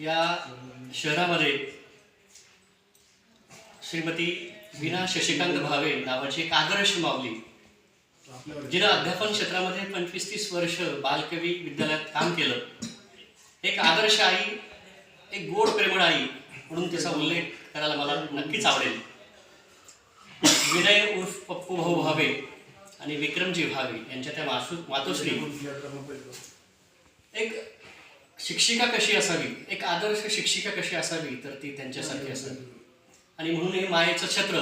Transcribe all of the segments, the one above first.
या शहरामध्ये श्रीमती विना शशिकांत भावे नावाची एक आदर्श मावली जिनं अध्यापन क्षेत्रामध्ये पंचवीस तीस वर्ष बालकवी विद्यालयात काम केलं. एक आदर्श आई एक गोड प्रेमळ आई म्हणून त्याचा उल्लेख करायला मला नक्कीच आवडेल. विनय उर्फ पप्पू भाऊ भावे आणि विक्रमजी भावे यांच्या त्या मासू मातोश्री. एक शिक्षिका कशी असावी? एक आदर्श शिक्षिका कशी असावी? तर ती त्यांच्यासारखी असावी. आणि म्हणून हे मायेचं छत्र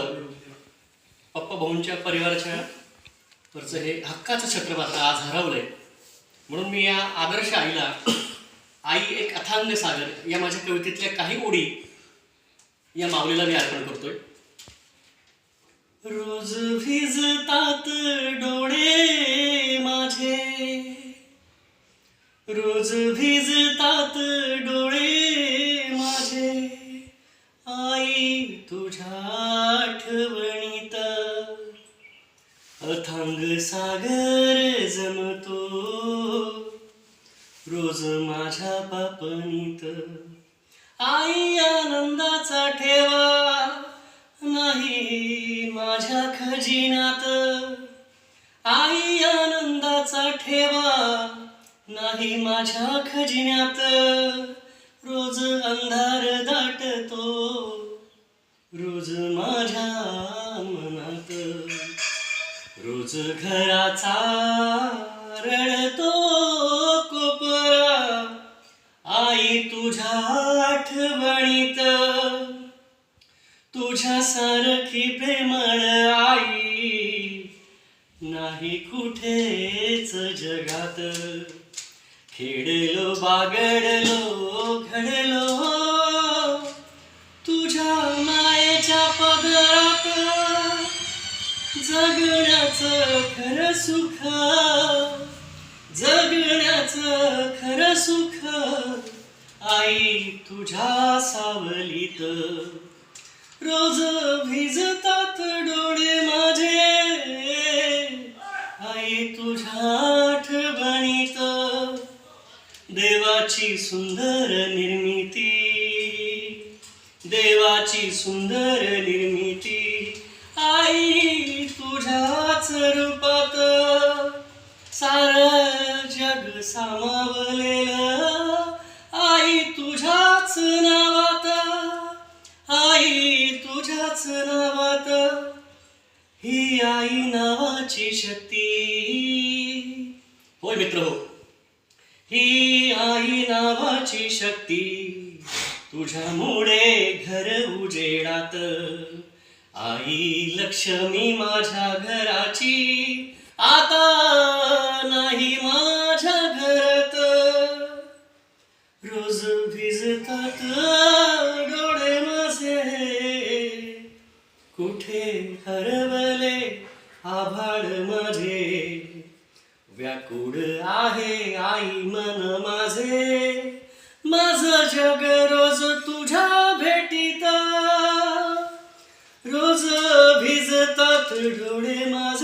पप्पा भाऊंच्या परिवाराच्या वरचं हे हक्काचं छत्र मात्र आज हरवलंय. म्हणून मी या आदर्श आईला आई एक अथांग सागर या माझ्या कवितेतल्या काही ओळी या माऊलीला मी अर्पण करतोय. रोज भिजतात डोळे माझे. रोज भिजतात डोळे माझे आई तुझ्या आठवणीत. अथांग सागर जमतो रोज माझ्या पापणीत आई आनंदाचा ठेवा नाही माझ्या खजिनात आई नाही माझ्या खजिन्यात रोज अंधार दाटतो. रोज माझ्या मनात रोज घराचा रडतो कोपरा. आई तुझ्या आठवणीत तुझ्या सारखी प्रेमळ आई नाही कुठेच जगात. खेळलो बागडलो घडलो. तुझ्या मायेच्या पदरात जगण्याचं खरं सुख जगण्याचं खरं सुख. आई तुझ्या सावलीत रोज भिजतात डोळे माझे. आई तुझ्या देवाची सुंदर निर्मिती. देवाची सुंदर निर्मिती. आई तुझ्याच रूपात सार जग सामावलेलं. आई तुझ्याच नावात. आई तुझ्याच नावात. ही आई नावाची शक्ती. होय मित्र हो. ही आई नावाची शक्ती. तुझ्यामुळे घर उजेडात. आई लक्ष्मी माझ्या घराची. आता नाही माझ्या घरात. रोज भिजतात डोळे माझे. कुठे हरवले आभाळ माझे? व्याकुळ आहे आई मन माझे. माझ जग रोज तुझ्या भेटीत. रोज भिजतात डोळे माझे.